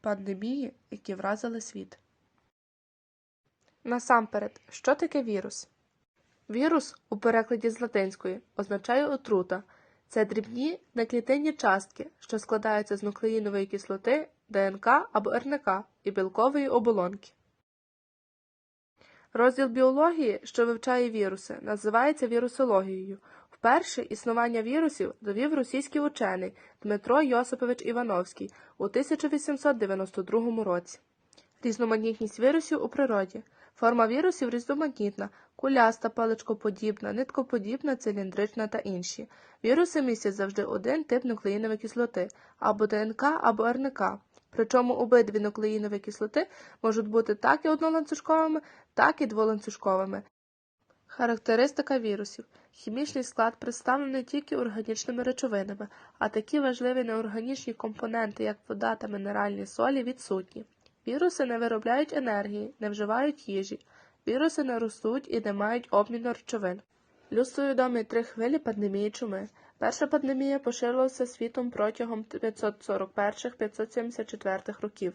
пандемії, які вразили світ. Насамперед, що таке вірус? Вірус у перекладі з латинської означає отрута. Це дрібні неклітинні частки, що складаються з нуклеїнової кислоти, ДНК або РНК і білкової оболонки. Розділ біології, що вивчає віруси, називається вірусологією. Вперше існування вірусів довів російський учений Дмитро Йосипович Івановський у 1892 році. Різноманітність вірусів у природі. Форма вірусів різноманітна, куляста, паличкоподібна, ниткоподібна, циліндрична та інші. Віруси містять завжди один тип нуклеїнової кислоти або ДНК, або РНК. Причому обидві нуклеїнові кислоти можуть бути так і одноланцюжковими, так і дволанцюжковими. Характеристика вірусів. Хімічний склад представлений тільки органічними речовинами, а такі важливі неорганічні компоненти, як вода та мінеральні солі, відсутні. Віруси не виробляють енергії, не вживають їжі. Віруси не ростуть і не мають обміну речовин. Людству відомі три хвилі пандемії чуми. Перша пандемія поширилася світом протягом 541-574 років.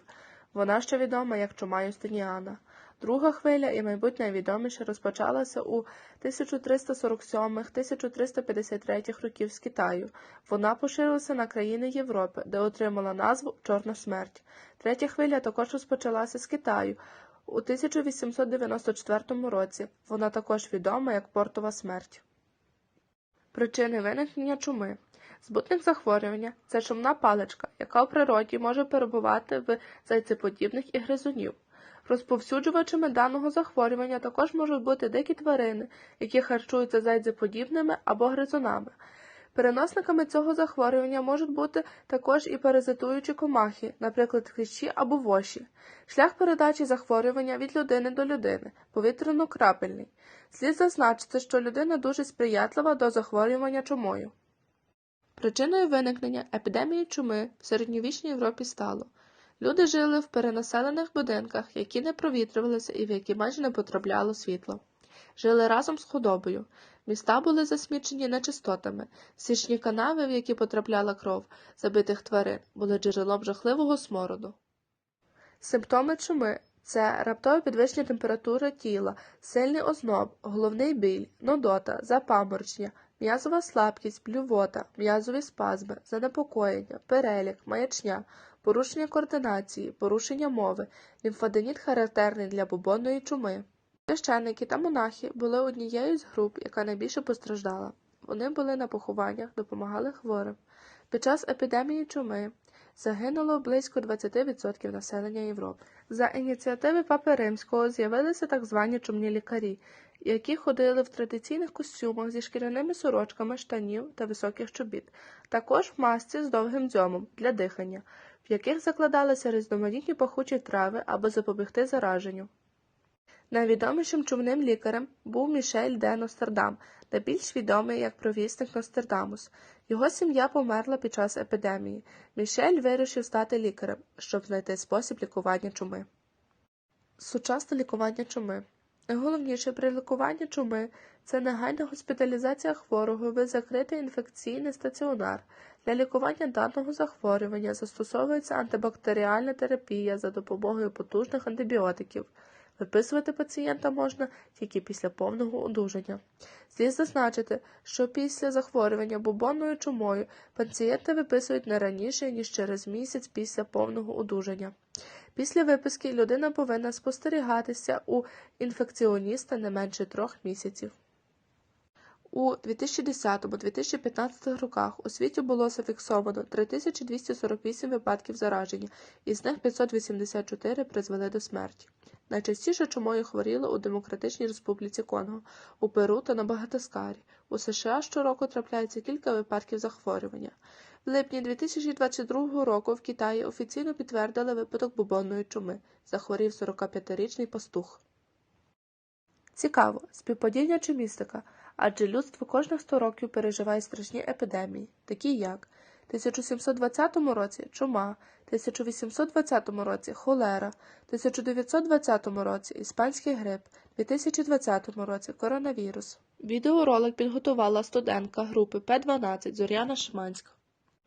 Вона ще відома як чума Юстиніана. Друга хвиля і, мабуть, найвідоміше розпочалася у 1347-1353 років з Китаю. Вона поширилася на країни Європи, де отримала назву Чорна смерть. Третя хвиля також розпочалася з Китаю. У 1894 році вона також відома як портова смерть. Причини виникнення чуми. Збутник захворювання це чумна паличка, яка в природі може перебувати в зайцеподібних і гризунів. Розповсюджувачами даного захворювання також можуть бути дикі тварини, які харчуються зайцеподібними або гризунами. Переносниками цього захворювання можуть бути також і паразитуючі комахи, наприклад, кліщі або воші. Шлях передачі захворювання від людини до людини повітряно-крапельний. Слід зазначити, що людина дуже сприятлива до захворювання чумою. Причиною виникнення епідемії чуми в середньовічній Європі стало люди жили в перенаселених будинках, які не провітрювалися і в які майже не потрапляло світло. Жили разом з худобою. Міста були засмічені нечистотами. Січні канави, в які потрапляла кров забитих тварин, були джерелом жахливого смороду. Симптоми чуми це раптове підвищення температури тіла, сильний озноб, головний біль, нудота, запаморочення, м'язова слабкість, блювота, м'язові спазми, занепокоєння, перелік, маячня, порушення координації, порушення мови, лімфаденіт характерний для бубонної чуми. Священники та монахи були однією з груп, яка найбільше постраждала. Вони були на похованнях, допомагали хворим. Під час епідемії чуми загинуло близько 20% населення Європи. За ініціативи Папи Римського з'явилися так звані чумні лікарі, які ходили в традиційних костюмах зі шкіряними сорочками, штанів та високих чобіт, також в масці з довгим дзьомом для дихання, в яких закладалися різноманітні пахучі трави, аби запобігти зараженню. Найвідомішим чумним лікарем був Мішель де Ностердам, та більш відомий як провісник Ностердамус. Його сім'я померла під час епідемії. Мішель вирішив стати лікарем, щоб знайти спосіб лікування чуми. Сучасне лікування чуми. Найголовніше при лікуванні чуми це негайна госпіталізація хворого в закритий інфекційний стаціонар. Для лікування даного захворювання застосовується антибактеріальна терапія за допомогою потужних антибіотиків. Виписувати пацієнта можна тільки після повного одужання. Слід зазначити, що після захворювання бубонною чумою пацієнта виписують не раніше, ніж через місяць після повного одужання. Після виписки людина повинна спостерігатися у інфекціоніста не менше трьох місяців. У 2010-2015 роках у світі було зафіксовано 3248 випадків зараження, із них 584 призвели до смерті. Найчастіше чумою хворіли у Демократичній Республіці Конго, у Перу та на Багатаскарі. У США щороку трапляється кілька випадків захворювання. В липні 2022 року в Китаї офіційно підтвердили випадок бубонної чуми. Захворів 45-річний пастух. Цікаво, співпадіння чи містика, адже людство кожних 100 років переживає страшні епідемії, такі як 1720 році чума, 1820 році холера, 1920 році іспанський грип, 2020 році коронавірус. Відеоролик підготувала студентка групи П12 Зоряна Шиманська.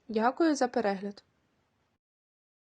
Дякую за перегляд.